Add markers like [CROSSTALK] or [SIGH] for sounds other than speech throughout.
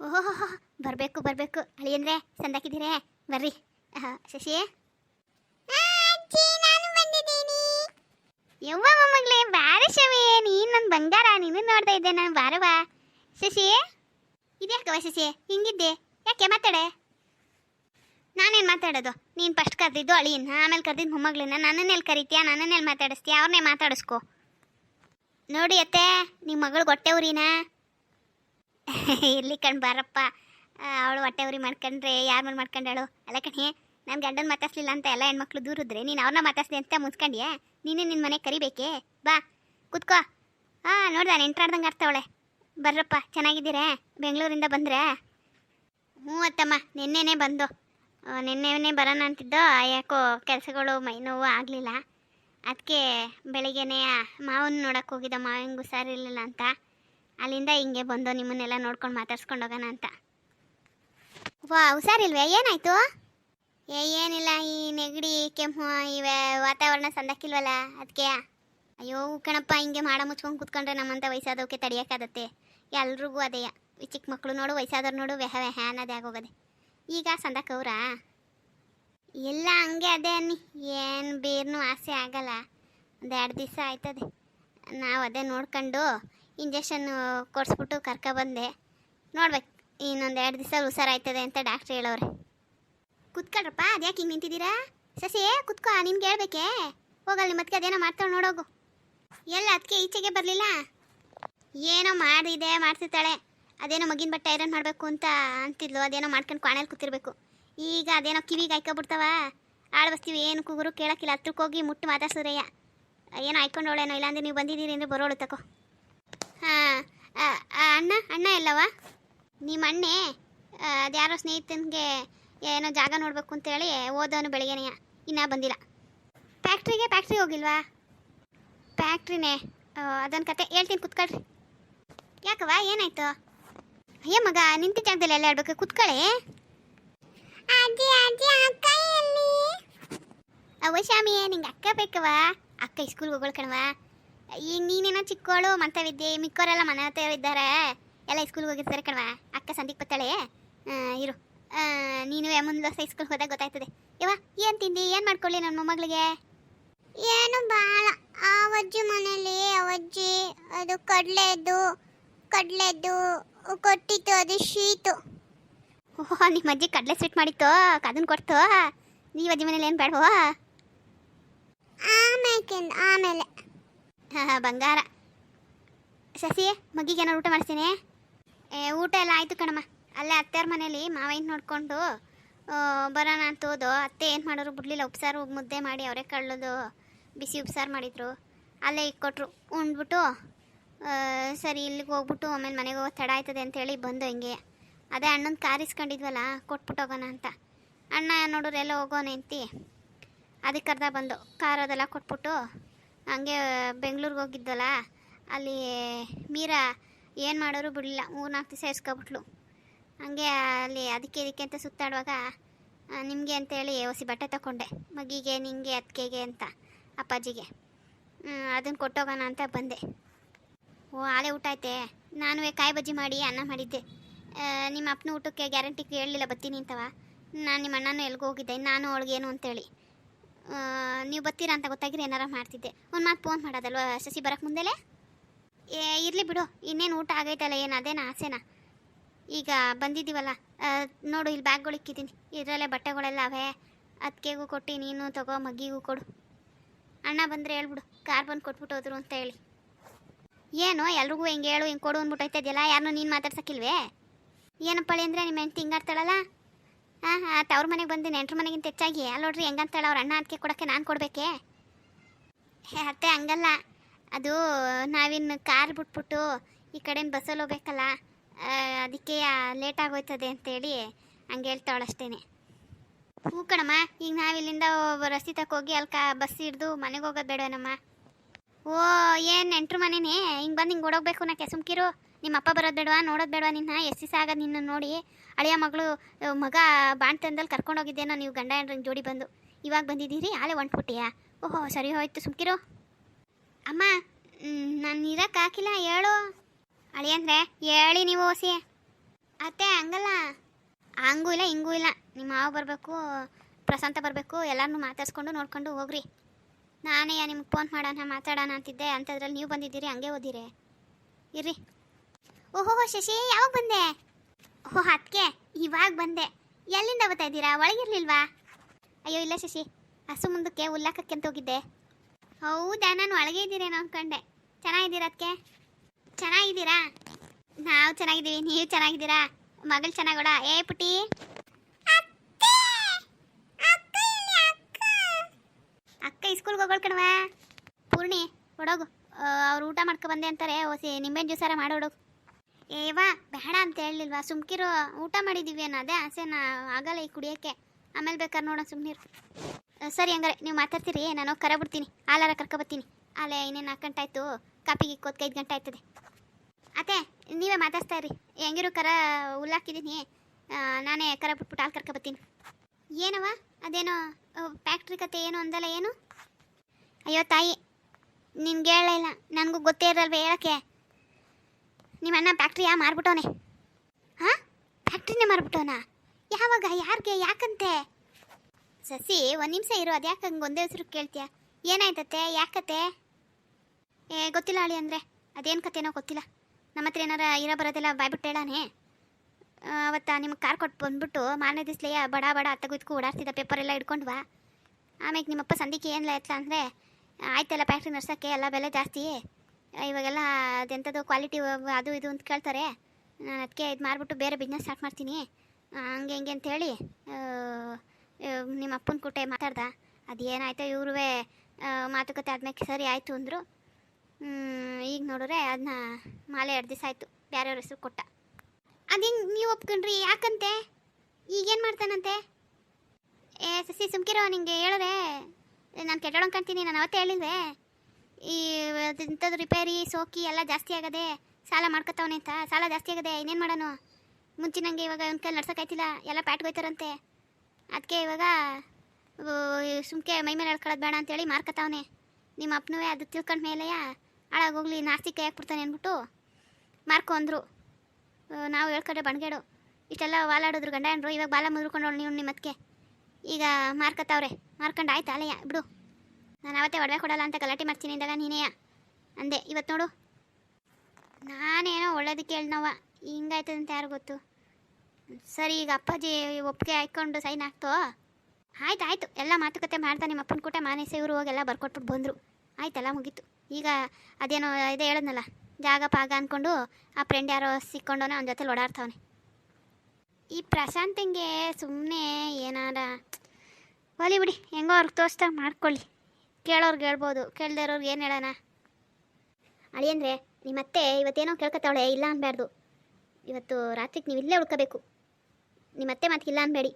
ಓಹೋ ಬರಬೇಕು ಬರಬೇಕು. ಅಳಿಯಂದ್ರೆ ಸಂದಾಕಿದ್ದೀರೇ. ಬರ್ರಿ. ಶಶಿ. ಯವ್ವ ಮೊಮ್ಮಗಳೇ, ಬಾರ ಶವೇ. ನೀನು ನನ್ನ ಬಂಗಾರ, ನೀನು ನೋಡ್ತಾ ಇದ್ದೆ ನಾನು ಬಾರವಾ ಶಶಿ ಇದ್ಯಾಕವ ಶಶಿ? ಹಿಂಗಿದ್ದೆ. ಯಾಕೆ ಮಾತಾಡೆ? ನಾನೇನು ಮಾತಾಡೋದು? ನೀನು ಫಸ್ಟ್ ಕರೆದಿದ್ದು ಅಳಿಯನ್ನ ಆಮೇಲೆ ಕರೆದಿದ್ದು ಮೊಮ್ಮಗಳನ್ನ. ನನ್ನನ್ನೆಲ್ಲಿ ಕರಿತೀಯಾ? ನನ್ನನ್ನೆಲ್ಲಿ ಮಾತಾಡಿಸ್ತೀಯ? ಅವ್ರನ್ನೇ ಮಾತಾಡಿಸ್ಕೊ. ನೋಡಿ ಅತ್ತೆ ನಿಮ್ಮ ಮಗಳು ಹೊಟ್ಟೆ [LAUGHS] ಇರ್ಲಿ ಕಣ್ ಬಾರಪ್ಪ. ಅವಳು ಹೊಟ್ಟೆ ಉರಿ ಮಾಡ್ಕೊಂಡ್ರೆ, ಯಾರ ಮೇಲೆ ಮಾಡ್ಕೊಂಡಾಳು? ಅಲ್ಲ ಕಣಿ ನನ್ನ ಗಂಡನ ಮಾತಾಡ್ಸ್ಲಿಲ್ಲ ಅಂತ ಎಲ್ಲ ಹೆಣ್ಮಕ್ಳು ದೂರ ಇದ್ರೆ ನೀನು ಅವ್ರನ್ನ ಮಾತಾಡ್ಸ್ದೆ ಅಂತ ಮುನ್ಸ್ಕೊಂಡ್ಯಾ ನೀನೇ ನಿನ್ನ ಮನೆಗೆ ಕರಿಬೇಕೇ? ಬಾ, ಕುತ್ಕೋ. ಹಾಂ ನೋಡ್ದ, ನೆಂಟ್ರಾಡ್ದಂಗೆ ಆಡ್ತಾವಳೆ ಬರ್ರಪ್ಪ, ಚೆನ್ನಾಗಿದ್ದೀರಾ? ಬೆಂಗಳೂರಿಂದ ಬಂದ್ರೆ? ಹ್ಞೂ ಅತ್ತಮ್ಮ, ನಿನ್ನೆನೇ ಬಂದು. ನಿನ್ನೆನೇ ಬರೋಣ ಅಂತಿದ್ದೋ, ಯಾಕೋ ಕೆಲಸಗಳು ಮೈ ನೋವು ಆಗಲಿಲ್ಲ. ಅದಕ್ಕೆ ಬೆಳಿಗ್ಗೆನೇ ಮಾವನ್ನ ನೋಡಕ್ಕೆ ಹೋಗಿದ್ದ ಮಾವಂಗೆ ಹುಷಾರಿರ್ಲಿಲ್ಲ ಅಂತ. ಅಲ್ಲಿಂದ ಹಿಂಗೆ ಬಂದು ನಿಮ್ಮನ್ನೆಲ್ಲ ನೋಡ್ಕೊಂಡು ಮಾತಾಡ್ಸ್ಕೊಂಡು ಹೋಗೋಣ ಅಂತ. ವಾ, ಹುಷಾರಿಲ್ವೇ? ಏನಾಯ್ತು? ಏ, ಏನಿಲ್ಲ, ಈ ನೆಗಡಿ, ಕೆಮ್ಮು, ಇವೆ ವಾತಾವರಣ ಸಂದಕ್ಕಿಲ್ವಲ್ಲ ಅದಕ್ಕೆ ಅಯ್ಯೋ, ಕಣಪ್ಪ, ಹಿಂಗೆ ಮಾಡ ಮುಚ್ಕೊಂಡು ಕೂತ್ಕೊಂಡ್ರೆ ನಮ್ಮಂಥ ವಯಸ್ಸಾದವಕ್ಕೆ ತಡಿಯೋಕ್ಕಾಗತ್ತೆ ಎಲ್ರಿಗೂ ಅದೇಯ ಚಿಕ್ಕ ಮಕ್ಕಳು ನೋಡು, ವಯಸ್ಸಾದವ್ರು ನೋಡು, ವ್ಯಹ ವ್ಯಹ ಅನ್ನೋದೇ ಆಗೋಗದೆ. ಈಗ ಸಂದಕ್ಕವ್ರ ಎಲ್ಲ ಹಂಗೆ ಅದೇ ಅನ್ನಿ. ಏನು ಬೇರ್ನೂ ಆಸೆ ಆಗಲ್ಲ. ಒಂದು ಎರಡು ದಿವಸ ಆಯ್ತದೆ. ನಾವು ಅದೇ ನೋಡ್ಕೊಂಡು ಇಂಜೆಕ್ಷನ್ ಕೊಡಿಸ್ಬಿಟ್ಟು ಕರ್ಕೊಬಂದೆ ನೋಡ್ಬೇಕು, ಇನ್ನೊಂದು ಎರಡು ದಿವಸ ಹುಷಾರಾಯ್ತದೆ ಅಂತ ಡಾಕ್ಟ್ರ್ ಹೇಳೋರೆ ಕುತ್ಕೊಳ್ರಪ್ಪ, ಅದ್ಯಾಕೆ ಹಿಂಗೆ ನಿಂತಿದ್ದೀರಾ? ಸಸಿ, ಕುತ್ಕೋ ನಿನ್ಗೆ ಹೇಳ್ಬೇಕೇ. ನಿಮ್ಮ ಮತ್ತೆ ಅದೇನೋ ಮಾಡ್ತಾಳೆ ನೋಡೋಗು ಎಲ್ಲ ಅದಕ್ಕೆ ಈಚೆಗೆ ಬರಲಿಲ್ಲ. ಏನೋ ಮಾಡಿದೆ ಮಾಡ್ತಿರ್ತಾಳೆ. ಅದೇನೋ ಮಗಿನ ಬಟ್ಟೆ ಐರನ್ ಮಾಡಬೇಕು ಅಂತ ಅಂತಿದ್ಲು. ಅದೇನೋ ಮಾಡ್ಕೊಂಡು ಕೋಣೆಯಲ್ಲಿ ಕೂತಿರ್ಬೇಕು. ಈಗ ಅದೇನೋ ಕಿವಿಗೆ ಹಾಯ್ಕೊಬಿಡ್ತಾವ. ಆಳು ಬಸ್ತೀವಿ, ಏನು ಕೂಗುರು ಕೇಳೋಕ್ಕಿಲ್ಲ. ಹತ್ರಕ್ಕೆ ಹೋಗಿ ಮುಟ್ಟು ಮಾತಾಡ್ಸಿದ್ರಯ್ಯ ಏನೋ ಹಾಯ್ಕೊಂಡೋಳೇನೋ ಇಲ್ಲಾಂದ್ರೆ ನೀವು ಬಂದಿದ್ದೀರಿ ಅಂದರೆ ಬರೋಳು, ತಕೋ. ಅಣ್ಣ ಅಣ್ಣ ಎಲ್ಲವ? ನಿಮ್ಮ ಅಣ್ಣೆ ಅದ್ಯಾರೋ ಸ್ನೇಹಿತನಿಗೆ ಏನೋ ಜಾಗ ನೋಡಬೇಕು ಅಂತೇಳಿ ಓದೋನು ಬೆಳಿಗ್ಗೆನೆಯ ಇನ್ನೂ ಬಂದಿಲ್ಲ. ಫ್ಯಾಕ್ಟ್ರಿಗೆ ಫ್ಯಾಕ್ಟ್ರಿಗೆ ಹೋಗಿಲ್ವಾ? ಫ್ಯಾಕ್ಟ್ರಿನೇ ಅದೊಂದು ಕತೆ. ಹೇಳ್ತೀನಿ ಕುತ್ಕೊಳ್ರಿ. ಯಾಕವ ಏನಾಯ್ತು? ಅಯ್ಯ ಮಗ ನಿಂತ ಜಾಗದಲ್ಲಿ ಎಲ್ಲ ಹೇಳ್ಬೇಕು ಕುತ್ಕೊಳ್ಳಿ ಶಾಮಿ ನಿಂಗೆ ಅಕ್ಕ ಬೇಕವ ಅಕ್ಕ ಸ್ಕೂಲ್ಗೆ ಹೋಗ್ಬೇಕಣವಾ ಕಣವ ಈಗ ನೀನೇನೋ ಚಿಕ್ಕವಳು ಮಂತವಿದ್ದೆ ಮಿಕ್ಕವರೆಲ್ಲ ಮನೆ ಹತ್ತಿರ ಇದ್ದಾರೆ. ಎಲ್ಲ ಸ್ಕೂಲ್ಗೆ ಹೋಗಿರ್ತಾರೆ ಕಣವ ಅಕ್ಕ ಸಂದಿಗೆ ಬತ್ತಾಳೆ ಆ, ಇರು. ನೀನು ಮುಂದೆ ವರ್ಷ ಸ್ಕೂಲ್ಗೆ ಹೋದಾಗ ಗೊತ್ತಾಯ್ತದೆ. ಇವ ಏನು ತಿಂದಿ? ಏನು ಮಾಡ್ಕೊಳ್ಳಿ ನನ್ನ ಮೊಮ್ಮಗಳಿಗೆ? ಏನು ಬಾಳ. ಅವಜ್ಜಿ ಮನೇಲಿ ಅವಜ್ಜಿ ಅದು ಕಡಲೆದ್ದು ಕಡಲೆದ್ದು ಕೊಟ್ಟಿತ್ತು ಅದು ಶೀತು. ಓಹ್ ನಿಮ್ಮ ಅಜ್ಜಿ ಕಡಲೆ ಸ್ವೀಟ್ ಮಾಡಿತ್ತು? ಅದನ್ನು ಕೊಡ್ತು? ನೀವು ಅಜ್ಜಿ ಮನೇಲಿ ಏನು ಬೇಡವೋ ಆಮೇಲೆ ಆಮೇಲೆ. ಹಾಂ ಬಂಗಾರ. ಸಸಿ ಮಗಿಗೆ ಊಟ ಮಾಡ್ತೀನಿ ಏ, ಊಟ ಎಲ್ಲ ಆಯಿತು ಕಣಮ್ಮ. ಅಲ್ಲೇ ಅತ್ತೆಯವ್ರ ಮನೇಲಿ ಮಾವೈನ್ ನೋಡಿಕೊಂಡು ಬರೋಣ ಅಂತ ಹೋದು ಅತ್ತೆ ಏನು ಮಾಡೋರು ಬಿಡ್ಲಿಲ್ಲ. ಉಪ್ಸಾರು ಮುದ್ದೆ ಮಾಡಿ ಅವರೇ ಕಳ್ಳೋದು ಬಿಸಿ ಉಪ್ಸಾರು ಮಾಡಿದರು. ಅಲ್ಲೇ ಇಕ್ಕೊಟ್ರು. ಉಂಡ್ಬಿಟ್ಟು ಸರಿ ಇಲ್ಲಿಗೆ ಹೋಗ್ಬಿಟ್ಟು ಆಮೇಲೆ ಮನೆಗೆ ಹೋಗೋ ತಡ ಆಯ್ತದೆ ಅಂತೇಳಿ ಬಂದು ಹಿಂಗೆ. ಅದೇ ಅಣ್ಣನ ಕಾರ್ ಇಸ್ಕೊಂಡಿದ್ವಲ್ಲ ಕೊಟ್ಬಿಟ್ಟು ಹೋಗೋಣ ಅಂತ. ಅಣ್ಣ ನೋಡೋರು ಎಲ್ಲ ಹೋಗೋಣ ಅಂತಿ ಅದಕ್ಕೆ ಅರ್ಧ ಬಂದು. ಕಾರ್ ಅದೆಲ್ಲ ಕೊಟ್ಬಿಟ್ಟು ಹಂಗೆ ಬೆಂಗ್ಳೂರಿಗೆ ಹೋಗಿದ್ದಲ್ಲ, ಅಲ್ಲಿ ಮೀರಾ ಏನು ಮಾಡೋರು ಬಿಡಲಿಲ್ಲ. ಮೂರು ನಾಲ್ಕು ದಿವಸ ಇಸ್ಕೊಬಿಟ್ಲು ಹಂಗೆ ಅಲ್ಲಿ ಅದಕ್ಕೆ ಇದಕ್ಕೆ ಅಂತ ಸುತ್ತಾಡುವಾಗ ನಿಮಗೆ ಅಂತೇಳಿ ಹೊಸಿ ಬಟ್ಟೆ ತಗೊಂಡೆ ಮಗಿಗೆ, ನಿಂಗೆ ಅದಕ್ಕೆಗೆ ಅಂತ, ಅಪ್ಪಾಜಿಗೆ. ಅದನ್ನು ಕೊಟ್ಟೋಗೋಣ ಅಂತ ಬಂದೆ. ಓ ಆಳೆ ಊಟ ಐತೆ ನಾನು ಕಾಯಿ ಬಜ್ಜಿ ಮಾಡಿ, ಅನ್ನ ಮಾಡಿದ್ದೆ. ನಿಮ್ಮ ಅಪ್ಪನ ಊಟಕ್ಕೆ ಗ್ಯಾರಂಟಿ ಕೇಳಲಿಲ್ಲ, ಬತ್ತೀನಿ ಅಂತವ. ನಾನು ನಿಮ್ಮ ಅಣ್ಣನೂ ಎಲ್ಗೂ ಹೋಗಿದ್ದೆ. ನಾನು ಅವಳಿಗೇನು ಅಂತೇಳಿ. ನೀವು ಬರ್ತೀರಾ ಅಂತ ಗೊತ್ತಾಗಿರಿ ಏನಾರ ಮಾಡ್ತಿದ್ದೆ. ಒಂದು ಮಾತು ಫೋನ್ ಮಾಡೋದಲ್ವ, ಶಶಿ ಬರೋಕ್ಕೆ ಮುಂದೆಲೆ? ಏ, ಇರಲಿ ಬಿಡು, ಇನ್ನೇನು ಊಟ ಆಗೈತಲ್ಲ, ಏನು ಅದೇನ, ಆಸೆನಾ? ಈಗ ಬಂದಿದ್ದೀವಲ್ಲ ನೋಡು, ಇಲ್ಲಿ ಬ್ಯಾಗ್ಗಳು ಇಕ್ಕಿದ್ದೀನಿ. ಇದರಲ್ಲೇ ಬಟ್ಟೆಗಳೆಲ್ಲ ಅವೇ. ಅದಕ್ಕೆಗೂ ಕೊಟ್ಟು, ನೀನು ತಗೋ, ಮಗ್ಗಿಗೂ ಕೊಡು. ಅಣ್ಣ ಬಂದರೆ ಹೇಳ್ಬಿಡು, ಕಾರ್ ಬಂದು ಕೊಟ್ಬಿಟ್ಟು ಹೋದ್ರು ಅಂತ ಹೇಳಿ. ಏನು, ಎಲ್ರಿಗೂ ಹೆಂಗೆ ಹೇಳು, ಹಿಂಗೆ ಕೊಡು ಅಂದ್ಬಿಟ್ಟು ಇದೆಯಲ್ಲ ಯಾರನ್ನೂ ನೀನು ಮಾತಾಡ್ಸಕ್ಕಿಲ್ವೇ? ಏನಪ್ಪಳಿ ಅಂದರೆ ನಿಮ್ಮ ಹೆಂಡ್ತಿ ಹಿಂಗಾಡ್ತಾಳಲ್ಲ ಹಾಂ ಹಾಂ ತವ್ರ ಮನೆಗೆ ಬಂದು ನೆಂಟ್ರ ಮನೆಗಿಂತ ಹೆಚ್ಚಾಗಿ. ಅಲ್ಲಿ ನೋಡ್ರಿ ಹೆಂಗಂತಾಳೆ ಅವ್ರ ಅಣ್ಣ ಅದಕ್ಕೆ ಕೊಡೋಕ್ಕೆ ನಾನು ಕೊಡಬೇಕೆ? ಅತ್ತೆ, ಹಂಗಲ್ಲ. ಅದು ನಾವಿನ್ನು ಕಾರ್ ಬಿಟ್ಬಿಟ್ಟು ಈ ಕಡೆಯಿಂದ ಬಸ್ಸಲ್ಲಿ ಹೋಗ್ಬೇಕಲ್ಲ ಅದಕ್ಕೆ ಲೇಟ್ ಆಗೋಯ್ತದೆ ಅಂತೇಳಿ ಹಂಗೆ ಹೇಳ್ತಾವಳಷ್ಟೇ ಹ್ಞೂ ಕಣಮ್ಮ, ಈಗ ನಾವಿಲ್ಲಿಂದ ರಸ್ತೆ ತಕ್ಕ ಹೋಗಿ ಅಲ್ಲಿ ಕಾ ಬಸ್ ಹಿಡ್ದು ಮನೆಗೆ ಹೋಗೋದು ಬೇಡವೇನಮ್ಮ? ಓ, ಏನು ನೆಂಟ್ರು ಮನೆನೇ? ಹಿಂಗೆ ಬಂದು ಹಿಂಗೆ ಓಡೋಗ್ಬೇಕು ನಾ ಸುಮ್ಕಿರು. ನಿಮ್ಮ ಅಪ್ಪ ಬರೋದು ಬೇಡವಾ? ನೋಡೋದು ಬೇಡವಾ ನಿನ್ನ? ಎಸ್ ದಿವಸ ಆಗೋದು ನಿನ್ನ ನೋಡಿ. ಹಳೆಯ ಮಗಳು ಮಗ ಬಾಣ್ತನದಲ್ಲಿ ಕರ್ಕೊಂಡು ಹೋಗಿದ್ದೇನೋ ನೀವು ಗಂಡ ಹೆಂಡ್ರಂಗೆ ಜೋಡಿ ಬಂದು. ಇವಾಗ ಬಂದಿದ್ದೀರಿ? ಆಳೆ ಹೊಂಟ್ಬಿಟ್ಟಿಯಾ? ಓಹೋ, ಸರಿ ಹೋಯ್ತು. ಸುಮ್ಕಿರು. ಅಮ್ಮ ನಾನು ಇರಕ್ಕೆ ಹಾಕಿಲ್ಲ. ಹೇಳು. ಅಳಿ ಅಂದರೆ ಹೇಳಿ ನೀವು ಓಸಿ. ಅತ್ತೆ, ಹಂಗಲ್ಲ. ಹಂಗೂ ಇಲ್ಲ, ಹಿಂಗೂ ಇಲ್ಲ. ನಿಮ್ಮ ಮಾವ ಬರಬೇಕು, ಪ್ರಶಾಂತ ಬರಬೇಕು. ಎಲ್ಲರನ್ನೂ ಮಾತಾಡ್ಸ್ಕೊಂಡು ನೋಡ್ಕೊಂಡು ಹೋಗ್ರಿ. ನಾನೇ ನಿಮ್ಗೆ ಫೋನ್ ಮಾಡೋಣ, ಮಾತಾಡೋಣ ಅಂತಿದ್ದೆ. ಅಂಥದ್ರಲ್ಲಿ ನೀವು ಬಂದಿದ್ದೀರಿ, ಹಂಗೆ ಓದಿರಿ. ಇರ್ರಿ. ಓಹೋ, ಶಶಿ, ಯಾವಾಗ ಬಂದೆ? ಓಹೋ ಅದಕ್ಕೆ ಇವಾಗ ಬಂದೆ. ಎಲ್ಲಿಂದ ಬರ್ತಾ ಇದ್ದೀರಾ? ಒಳಗಿರ್ಲಿಲ್ವಾ? ಅಯ್ಯೋ, ಇಲ್ಲ ಶಶಿ, ಹಸು ಮುಂದಕ್ಕೆ ಉಲ್ಲಾಕಕ್ಕೆ ಅಂತ ಹೋಗಿದ್ದೆ. ಹೌದಾ, ನಾನು ಒಳಗೆ ಇದ್ದೀರೇನೋ ಅನ್ಕೊಂಡೆ. ಚೆನ್ನಾಗಿದ್ದೀರಾ ಅದಕ್ಕೆ ಚೆನ್ನಾಗಿದ್ದೀರಾ? ನಾವು ಚೆನ್ನಾಗಿದ್ದೀವಿ, ನೀವು ಚೆನ್ನಾಗಿದ್ದೀರಾ? ಮಗಳು ಚೆನ್ನಾಗೋಡ ಏ ಪುಟಿ ಅಕ್ಕ! ಇಸ್ಕೂಲ್ಗೆ ಹೋಗೋಳ್ ಕಣವ ಪೂರ್ಣಿ, ಹೊಡೋಗು. ಅವ್ರು ಊಟ ಮಾಡ್ಕೊ ಬಂದೆ ಅಂತಾರೆ. ಓಸಿ ನಿಂಬೆಹಣ್ಣು ಜ್ಯೂಸಾರ ಮಾಡೋಡು ಏವಾ ಬೇಡ ಅಂತ ಹೇಳಿಲ್ವಾ ಸುಮ್ಕಿರು, ಊಟ ಮಾಡಿದ್ದೀವಿ ಏನೋ ಅದೇ ಆಸೆನ ಆಗಲ್ಲ ಈ ಕುಡಿಯೋಕ್ಕೆ. ಆಮೇಲೆ ಬೇಕಾದ್ರೆ ನೋಡೋಣ ಸುಮ್ಮನಿರು ಸರಿ ಹಂಗಾರೆ, ನೀವು ಮಾತಾಡ್ತೀರಿ, ನಾನು ಕರೆ ಬಿಡ್ತೀನಿ ಹಾಲಾರ ಕರ್ಕೊಬತ್ತೀನಿ ಅಲ್ಲೇ ಇನ್ನೇನು ನಾಲ್ಕು ಗಂಟೆ ಆಯಿತು, ಕಾಪಿಗೆ ಇಕ್ಕೋದಕ್ಕೆ ಐದು ಗಂಟೆ ಆಯ್ತದೆ. ಅತ್ತೆ, ನೀವೇ ಮಾತಾಡ್ತಾ ಇರಿ. ಹೆಂಗಿರು ಕರ ಹುಲ್ಲಾಕಿದ್ದೀನಿ ನಾನೇ ಕರ ಬಿಟ್ಬಿಟ್ಟು ಹಾಲು ಕರ್ಕೊಬತ್ತೀನಿ ಏನವ ಅದೇನೋ ಫ್ಯಾಕ್ಟ್ರಿ ಕತೆ ಏನು ಅಂದಲ್ಲ ಏನು? ಅಯ್ಯೋ ತಾಯಿ, ನಿನ್ಗೆ ಹೇಳಲ್ಲ ನನಗೂ ಗೊತ್ತೇ ಇರಲ್ವೇ ಹೇಳಕ್ಕೆ? ನಿಮ್ಮ ಅಣ್ಣ ಫ್ಯಾಕ್ಟ್ರಿಯಾ ಮಾರ್ಬಿಟ್ಟವನೆ. ಹಾಂ? ಫ್ಯಾಕ್ಟ್ರಿನೇ ಮಾರ್ಬಿಟ್ಟವನ? ಯಾವಾಗ? ಯಾರಿಗೆ? ಯಾಕಂತೆ? ಸಸಿ, ಒಂದು ನಿಮಿಷ ಇರು ಅದು ಯಾಕೆ ಹಂಗೆ ಒಂದೇ ಹೆಸರು ಕೇಳ್ತೀಯ? ಏನಾಯ್ತತೆ ಯಾಕತ್ತೆ? ಏ, ಗೊತ್ತಿಲ್ಲ ಅಳಿ ಅಂದರೆ. ಅದೇನು ಕತೆನೋ ಗೊತ್ತಿಲ್ಲ. ನಮ್ಮ ಹತ್ರ ಏನಾರ ಇರೋ ಬರೋದೆಲ್ಲ ಬಾಯ್ಬಿಟ್ಟು ಹೇಳಾನೆ. ಅವತ್ತು ನಿಮ್ಗೆ ಕಾರ್ ಕೊಟ್ಟು ಬಂದ್ಬಿಟ್ಟು ಮಾರನೇ ದಿವ್ಸಲೆಯ ಬಡ ಬಡ ಅತ್ತಗೂ ಇದ್ಕೂ ಓಡಾಡ್ತಿದ್ದ ಪೇಪರ್ ಎಲ್ಲ ಹಿಡ್ಕೊಂಡ್ವಾ? ಆಮೇಲೆ ನಿಮ್ಮಪ್ಪ ಸಂದಿಕೆ ಏನಿಲ್ಲ ಎತ್ತಲ ಅಂದರೆ, ಆಯ್ತಲ್ಲ ಫ್ಯಾಕ್ಟ್ರಿ ನಡ್ಸೋಕ್ಕೆ, ಎಲ್ಲ ಬೆಲೆ ಜಾಸ್ತಿ. ಇವಾಗೆಲ್ಲ ಅದೆಂಥದ್ದು ಕ್ವಾಲಿಟಿ ಅದು ಇದು ಅಂತ ಕೇಳ್ತಾರೆ. ನಾನು ಅದಕ್ಕೆ ಇದು ಮಾರ್ಬಿಟ್ಟು ಬೇರೆ ಬಿಸ್ನೆಸ್ ಸ್ಟಾರ್ಟ್ ಮಾಡ್ತೀನಿ. ಹಂಗೆ ಹಿಂಗೆ ಅಂತೇಳಿ ನಿಮ್ಮ ಅಪ್ಪನ ಕೂಟೆ ಮಾತಾಡ್ದ. ಅದು ಏನಾಯ್ತು ಇವ್ರೂ ಮಾತುಕತೆ ಆದ್ಮೇಲೆ ಸರಿ ಆಯಿತು ಅಂದರು. ಈಗ ನೋಡಿದ್ರೆ ಅದನ್ನ ಮಾಲೆ ಎರಡು ದಿವಸ ಆಯಿತು. ಬೇರೆಯವ್ರ ಹೆಸರು ಕೊಟ್ಟ. ಅದು ನೀವು ಒಪ್ಕೊಂಡ್ರಿ, ಯಾಕಂತೆ? ಈಗೇನು ಮಾಡ್ತಾನಂತೆ? ಏ, ಸಸಿ ಸುಮ್ಕಿರೋ ನಿಂಗೆ ಹೇಳಿದ್ರೆ ನಾನು ಕೆಟ್ಟೋಣ ಕಾಣ್ತೀನಿ ನಾನು ಅವತ್ತೇ ಹೇಳಿಲ್ವೇ. ಈ ಇಂಥದ್ದು ರಿಪೇರಿ ಸೋಕಿ ಎಲ್ಲ ಜಾಸ್ತಿ ಆಗದೆ ಸಾಲ ಮಾಡ್ಕೊತಾವನೆ ಅಂತ. ಸಾಲ ಜಾಸ್ತಿ ಆಗದೆ ಇನ್ನೇನು ಮಾಡೋನು? ಮುಂಚಿನಂಗೆ ಇವಾಗ ಒಂದು ಕೈ ನಡ್ಸೋಕ್ಕಾಯ್ತಿಲ್ಲ ಎಲ್ಲ ಪ್ಯಾಟ್ ಹೋಯ್ತಾರಂತೆ ಅದಕ್ಕೆ ಇವಾಗ ಸುಮ್ಕೆ ಮೈ ಮೇಲೆ ಹೇಳ್ಕೊಳ್ಳೋದು ಬೇಡ ಅಂತೇಳಿ ಮಾರ್ಕೊತಾವನೆ. ನಿಮ್ಮ ಅಪ್ಪನವೇ ಅದು ತಿಳ್ಕೊಂಡ ಮೇಲೆಯ ಹಾಳಾಗೋಗ್ಲಿ ನಾಸ್ತಿ ಕೈ ಹಾಕ್ಬಿಡ್ತಾನೆ ಅಂದ್ಬಿಟ್ಟು ಮಾರ್ಕೊ ಅಂದರು. ನಾವು ಹೇಳ್ಕೊಂಡ್ರೆ ಬಣ್ಗೇಡು. ಇಷ್ಟೆಲ್ಲ ವಾಲಾಡಿದ್ರು ಗಂಡ ಅಂದರು ಇವಾಗ ಬಾಲ ಮುದ್ರಕೊಂಡವಳು ನೀವು ನಿಮ್ಮ ಅದಕ್ಕೆ ಈಗ ಮಾರ್ಕತ್ತವ್ರೆ ಮಾರ್ಕೊಂಡು ಆಯ್ತಾ ಅಲೆಯ, ಬಿಡು. ನಾನು ಅವತ್ತೇ ಒಡವೆ ಕೊಡಲ್ಲ ಅಂತ ಗಲಾಟೆ ಮಾಡ್ತೀನಿ ಇದ್ದಾಗ ನೀನೇ ಅಂದೆ. ಇವತ್ತು ನೋಡು. ನಾನೇನೋ ಒಳ್ಳೇದಕ್ಕೆ ಹೇಳ್ನವ ಹಿಂಗಾಯ್ತದಂತ ಯಾರು ಗೊತ್ತು? ಸರಿ, ಈಗ ಅಪ್ಪಾಜಿ ಒಪ್ಪಿಗೆ ಹಾಕ್ಕೊಂಡು ಸೈನ್ ಹಾಕ್ತೋ? ಆಯ್ತು, ಆಯಿತು. ಎಲ್ಲ ಮಾತುಕತೆ ಮಾಡ್ತಾ ನಿಮ್ಮ ಅಪ್ಪನ ಕೂಟ ಮಾನೇಸ ಇವರು ಹೋಗೆಲ್ಲ ಬರ್ಕೊಟ್ಬಿಟ್ಟು ಬಂದರು. ಆಯ್ತಲ್ಲ, ಮುಗೀತು. ಈಗ ಅದೇನೋ ಇದೇ ಹೇಳದ್ನಲ್ಲ. ಜಾಗ, ಪಾಗ ಅಂದ್ಕೊಂಡು ಆ ಫ್ರೆಂಡ್ ಯಾರೋ ಸಿಕ್ಕೊಂಡೋನ ಅವನ ಜೊತೆ ಓಡಾಡ್ತಾವನೆ. ಈ ಪ್ರಶಾಂತಿಂಗೆ ಸುಮ್ಮನೆ ಏನಾರ ಹೋಲಿ ಬಿಡಿ. ಹೆಂಗೋ ಅವ್ರಿಗೆ ತೋರಿಸ್ದಾಗ ಮಾಡ್ಕೊಳ್ಳಿ. ಕೇಳೋರ್ಗೆ ಹೇಳ್ಬೋದು. ಕೇಳದೇ ಏನು ಹೇಳೋಣ? ಅಳಿಯಂದ್ರೆ ನಿಮ್ಮತ್ತೆ ಇವತ್ತೇನೋ ಕೇಳ್ಕೊತಾವಳೆ ಇಲ್ಲ ಅನ್ಬಾರ್ದು ಇವತ್ತು ರಾತ್ರಿಗೆ ನೀವು ಇಲ್ಲೇ ಉಳ್ಕೋಬೇಕು. ನಿಮ್ಮತ್ತೆ ಮಾತು ಇಲ್ಲ ಅನ್ಬೇಡಿ.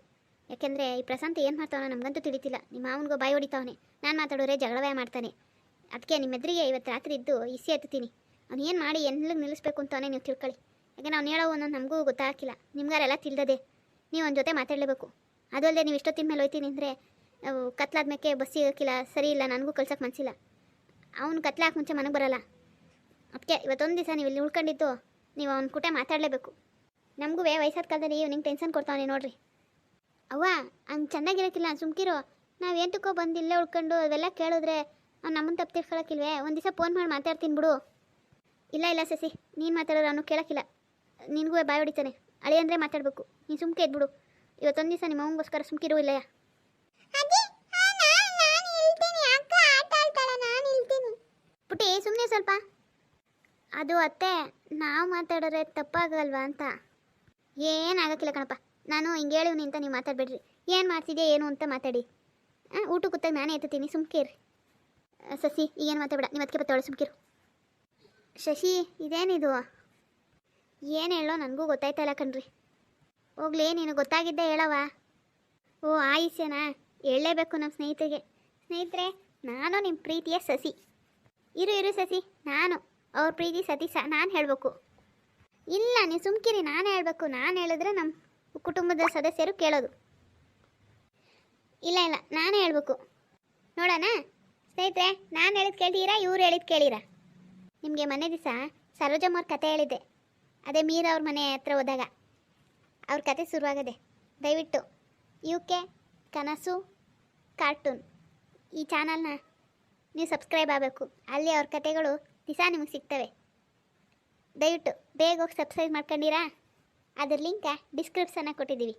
ಯಾಕೆಂದರೆ ಈ ಪ್ರಶಾಂತ್ ಏನು ಮಾಡ್ತಾವೆ ನಮಗಂತೂ ತಿಳಿತಿಲ್ಲ. ನಿಮ್ಮ ಮಾವನಿಗೂ ಬಾಯಿ ಹೊಡಿತಾವನೆ. ನಾನು ಮಾತಾಡೋರೆ ಜಗಳವೇ ಮಾಡ್ತಾನೆ. ಅದಕ್ಕೆ ನಿಮ್ಮ ಎದುರಿಗೆ ಇವತ್ತು ರಾತ್ರಿ ಇದ್ದು ಇಸಿ ಎತ್ತೀನಿ. ಅವ್ನು ಏನು ಮಾಡಿ ಎಲ್ಲಿಗೆ ನಿಲ್ಲಿಸ್ಬೇಕು ಅಂತವನೇ ನೀವು ತಿಳ್ಕೊಳ್ಳಿ. ಯಾಕೆ ನಾವು ಹೇಳೋ ಅನ್ನೋದು ನಮಗೂ ಗೊತ್ತಾಗಿಲ್ಲ ನಿಮ್ಗಾರೆಲ್ಲ ತಿಳಿದದೆ. ನೀವು ಒಂದು ಜೊತೆ ಮಾತಾಡಲೇಬೇಕು. ಅದು ಅಲ್ಲದೆ ನೀವು ಇಷ್ಟೊತ್ತಿನ ಮೇಲೆ ಹೋಯ್ತೀನಿ ಅಂದರೆ ಕತ್ಲಾದ್ಮೇಲೆ ಬಸ್ ಸಿಗೋಕ್ಕಿಲ್ಲ ಸರಿ ಇಲ್ಲ, ನನಗೂ ಕಳ್ಸೋಕೆ ಮನಸ್ಸಿಲ್ಲ ಅವ್ನು ಹಾಕಿ ಮುಂಚೆ ಮನೆಗೆ ಬರಲ್ಲ. ಅದಕ್ಕೆ ಇವತ್ತೊಂದು ದಿವಸ ನೀವು ಇಲ್ಲಿ ಉಳ್ಕೊಂಡಿದ್ದು, ನೀವು ಅವ್ನ ಕೂಟ ಮಾತಾಡಲೇಬೇಕು. ನಮಗೂ ವಯಸ್ಸಾದ ಕಾಲದಲ್ಲಿ ನಿಂಗೆ ಟೆನ್ಷನ್ ಕೊಡ್ತಾವನೆ ನೋಡ್ರಿ. ಅವ್ವ, ಹಂಗೆ ಚೆನ್ನಾಗಿರೋಕ್ಕಿಲ್ಲ ಸುಮ್ಕಿರು. ನಾವು ಏಂತಕ್ಕೋ ಬಂದು ಇಲ್ಲೇ ಉಳ್ಕೊಂಡು ಅವೆಲ್ಲ ಕೇಳಿದ್ರೆ ಅವ್ನು ನಮ್ಮನ್ನು ತಪ್ಪು ತಿಳ್ಕೊಳಕ್ಕಿಲ್ವೇ ಒಂದು ದಿವಸ ಫೋನ್ ಮಾಡಿ ಮಾತಾಡ್ತೀನಿ ಬಿಡು. ಇಲ್ಲ ಇಲ್ಲ ಸಸಿ, ನೀನು ಮಾತಾಡೋರು ಅವನು ಕೇಳೋಕ್ಕಿಲ್ಲ ನಿನಗೂ ಬಾಯಿ ಹೊಡಿತಾನೆ. ಅಳಿ ಅಂದರೆ ಮಾತಾಡಬೇಕು. ನೀನು ಸುಮ್ಕೆ ಇದ್ಬಿಡು. ಇವತ್ತೊಂದು ದಿವಸ ನಿಮ್ಮ ಸುಮ್ಕಿರು ಇಲ್ಲಯ್ಯ. ಪುಟಿ ಸುಮ್ಮನೆ ಸ್ವಲ್ಪ. ಅದು ಅತ್ತೆ, ನಾವು ಮಾತಾಡೋರೆ ತಪ್ಪಾಗಲ್ವಾ ಅಂತ. ಏನಾಗಕ್ಕಿಲ್ಲ ಕಣಪ್ಪ. ನಾನು ಹಿಂಗೆ ಹೇಳಿವ್ನಿ ಅಂತ ನೀವು ಮಾತಾಡಬೇಡ್ರಿ. ಏನು ಮಾಡ್ತಿದ್ಯಾ, ಏನು ಅಂತ ಮಾತಾಡಿ. ಹಾಂ ಊಟ ಕೂತಾಗ ನಾನೇ ಎತ್ತೀನಿ ಸುಮ್ಕೇರಿ. ಸಸಿ, ಈಗೇನು ಮಾತಾಡ ನೀವು ಅದಕ್ಕೆ ಬತ್ತವಳೆ ಸುಮ್ಕಿರು. ಶಶಿ ಇದೇನಿದು ಏನು ಹೇಳೋ ನನಗೂ ಗೊತ್ತಾಯ್ತಲ್ಲ ಕಣ್ರಿ. ಹೋಗ್ಲಿ, ನೀನು ಗೊತ್ತಾಗಿದ್ದೆ ಹೇಳವಾ ಓ ಆಯುಷ್ಯನಾ ಹೇಳಲೇಬೇಕು ನಮ್ಮ ಸ್ನೇಹಿತರಿಗೆ. ಸ್ನೇಹಿತರೆ, ನಾನು ನಿಮ್ಮ ಪ್ರೀತಿಯ ಸಸಿ. ಇರು ಇರು ಸಸಿ, ನಾನು, ಅವ್ರ ಪ್ರೀತಿ ಸತೀಶ ನಾನು ಹೇಳಬೇಕು. ಇಲ್ಲ, ನೀವು ಸುಮ್ಕಿರಿ, ನಾನು ಹೇಳಬೇಕು. ನಾನು ಹೇಳಿದ್ರೆ ನಮ್ಮ ಕುಟುಂಬದ ಸದಸ್ಯರು ಕೇಳೋದು. ಇಲ್ಲ ಇಲ್ಲ, ನಾನು ಹೇಳಬೇಕು. ನೋಡೋಣ? ಸ್ನೇಹಿತರೆ, ನಾನು ಹೇಳಿದ್ ಕೇಳ್ತೀರಾ, ಇವ್ರು ಹೇಳಿದ್ ಕೇಳಿರಾ? ನಿಮಗೆ ಮನೆ ದಿವಸ ಸರೋಜಮ್ಮವ್ರ ಕತೆ ಹೇಳಿದ್ದೆ. ಅದೇ ಮೀರ ಅವ್ರ ಮನೆ ಹತ್ರ ಹೋದಾಗ. ಅವ್ರ ಕತೆ ಶುರುವಾಗದೆ. ದಯವಿಟ್ಟು ಯು ಕೆ ಕನಸು ಕಾರ್ಟೂನ್. ಈ ಚಾನಲ್ನ ನೀವು ಸಬ್ಸ್ಕ್ರೈಬ್ ಆಗಬೇಕು. ಅಲ್ಲಿ ಅವ್ರ ಕತೆಗಳು ದಿಸ ನಿಮಗೆ ಸಿಗ್ತವೆ. ದಯವಿಟ್ಟು ಬೇಗ ಹೋಗಿ ಸಬ್ಸ್ಕ್ರೈಬ್ ಮಾಡ್ಕೊಂಡಿರಾ? ಅದ್ರ ಲಿಂಕ ಡಿಸ್ಕ್ರಿಪ್ಷನ್ನಾಗ ಕೊಟ್ಟಿದ್ದೀವಿ.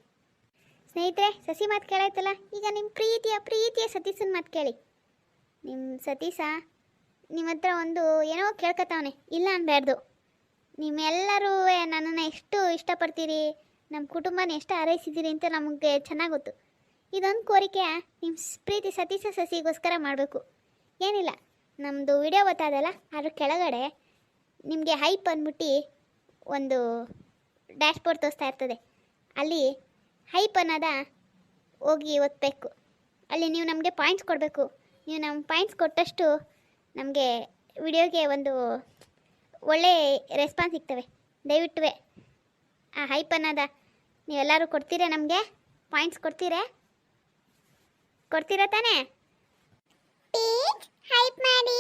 ಸ್ನೇಹಿತರೆ, ಸಸಿ ಮಾತು ಕೇಳಾಯ್ತಲ್ಲ? ಈಗ ನಿಮ್ಮ ಪ್ರೀತಿಯ ಪ್ರೀತಿಯ ಸತೀಶನ ಮಾತು ಕೇಳಿ. ನಿಮ್ಮ ಸತೀಶ ನಿಮ್ಮ ಹತ್ರ ಒಂದು ಏನೋ ಕೇಳ್ಕೊತಾವನೆ ಇಲ್ಲ ಅನ್ಬಾರ್ದು ನಿಮ್ಮೆಲ್ಲರೂ ನನ್ನನ್ನು ಎಷ್ಟು ಇಷ್ಟಪಡ್ತೀರಿ? ನಮ್ಮ ಕುಟುಂಬನ ಎಷ್ಟು ಹಾರೈಸಿದ್ದೀರಿ ಅಂತ ನಮಗೆ ಚೆನ್ನಾಗಿ ಗೊತ್ತು. ಇದೊಂದು ಕೋರಿಕೆ. ನಿಮ್ಮ ಪ್ರೀತಿ ಸತೀಶ ಸಸಿಗೋಸ್ಕರ ಮಾಡಬೇಕು. ಏನಿಲ್ಲ ನಮ್ಮದು ವಿಡಿಯೋ ಗೊತ್ತಾದಲ್ಲ, ಅದ್ರ ಕೆಳಗಡೆ ನಿಮಗೆ ಹೈಪ್ ಅಂದ್ಬಿಟ್ಟು ಒಂದು ಡ್ಯಾಶ್ಬೋರ್ಡ್ ತೋರಿಸ್ತಾ ಇರ್ತದೆ. ಅಲ್ಲಿ ಹೈಪ್ ಅನ್ನೋದ ಹೋಗಿ ಒತ್ತಬೇಕು ಅಲ್ಲಿ ನೀವು ನಮಗೆ ಪಾಯಿಂಟ್ಸ್ ಕೊಡಬೇಕು. ನೀವು ನಮ್ಮ ಪಾಯಿಂಟ್ಸ್ ಕೊಟ್ಟಷ್ಟು ನಮಗೆ ವಿಡಿಯೋಗೆ ಒಂದು ಒಳ್ಳೆ ರೆಸ್ಪಾನ್ಸ್ ಸಿಗ್ತವೆ. ದಯವಿಟ್ಟು ಆ ಹೈಪ್ ಅನ್ನೋದ ನೀವೆಲ್ಲರೂ ಕೊಡ್ತೀರಾ ನಮಗೆ? ಪಾಯಿಂಟ್ಸ್ ಕೊಡ್ತೀರಾ? ಕೊಡ್ತೀರಾ ತಾನೇ? ಹೈಪ್ ಮಾಡಿ.